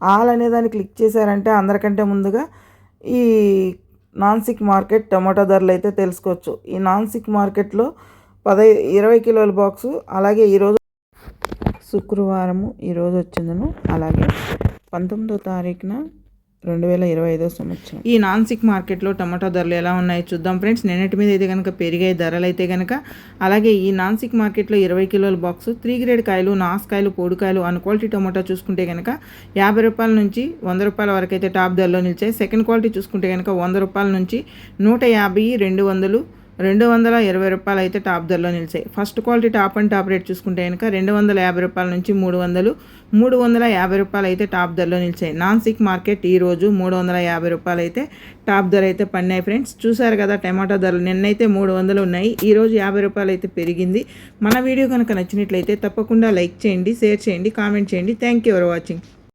All అనే దాన్ని click చేశారంటే అందరికంటే ముందుగా ఈ నాన్సిక్ మార్కెట్ టమాటో ధరలు అయితే తెలుసుకోవచ్చు. ఈ నాన్సిక్ మార్కెట్లో పదై ఇరవై కిలోల బాక్సు అలాగే ఈరోజు శుక్రవారము ఈరోజు వచ్చిందను అలాగే పంతొమ్మిదో తారీఖున రెండు వేల ఇరవై ఐదో సంవత్సరం. ఈ నాన్సిక్ మార్కెట్లో టమాటో ధరలు ఎలా ఉన్నాయో చూద్దాం ఫ్రెండ్స్. నిన్నటి మీద అయితే కనుక పెరిగాయి ధరలు అయితే కనుక అలాగే ఈ నాన్సిక్ మార్కెట్లో ఇరవై కిలోల బాక్స్ త్రీ గ్రేడ్ కాయలు నాసుకాయలు పొడికాయలు అన్ క్వాలిటీ టమాటా చూసుకుంటే కనుక యాభై రూపాయల నుంచి వంద రూపాయల వరకు అయితే టాప్ ధరలో నిలిచాయి. సెకండ్ క్వాలిటీ చూసుకుంటే కనుక వంద రూపాయల నుంచి నూట యాభై రెండు వందలు రెండు వందల ఇరవై రూపాయలు అయితే టాప్ ధరలో నిలిచాయి. First quality top and top rate చూసుకుంటే కనుక రెండు వందల యాభై రూపాయల నుంచి మూడు వందలు మూడు వందల యాభై రూపాయలు అయితే టాప్ ధరలో నిలిచాయి. నాన్ సిక్ మార్కెట్ ఈ రోజు మూడు వందల యాభై రూపాయలు అయితే టాప్ ధర అయితే పడినాయి ఫ్రెండ్స్. చూసారు కదా టమాటా ధరలు నిన్నైతే మూడు వందలు ఉన్నాయి. ఈ రోజు యాభై రూపాయలు అయితే పెరిగింది. మన వీడియో కనుక నచ్చినట్లయితే తప్పకుండా లైక్ చేయండి షేర్ చేయండి కామెంట్ చేయండి. Thank you for watching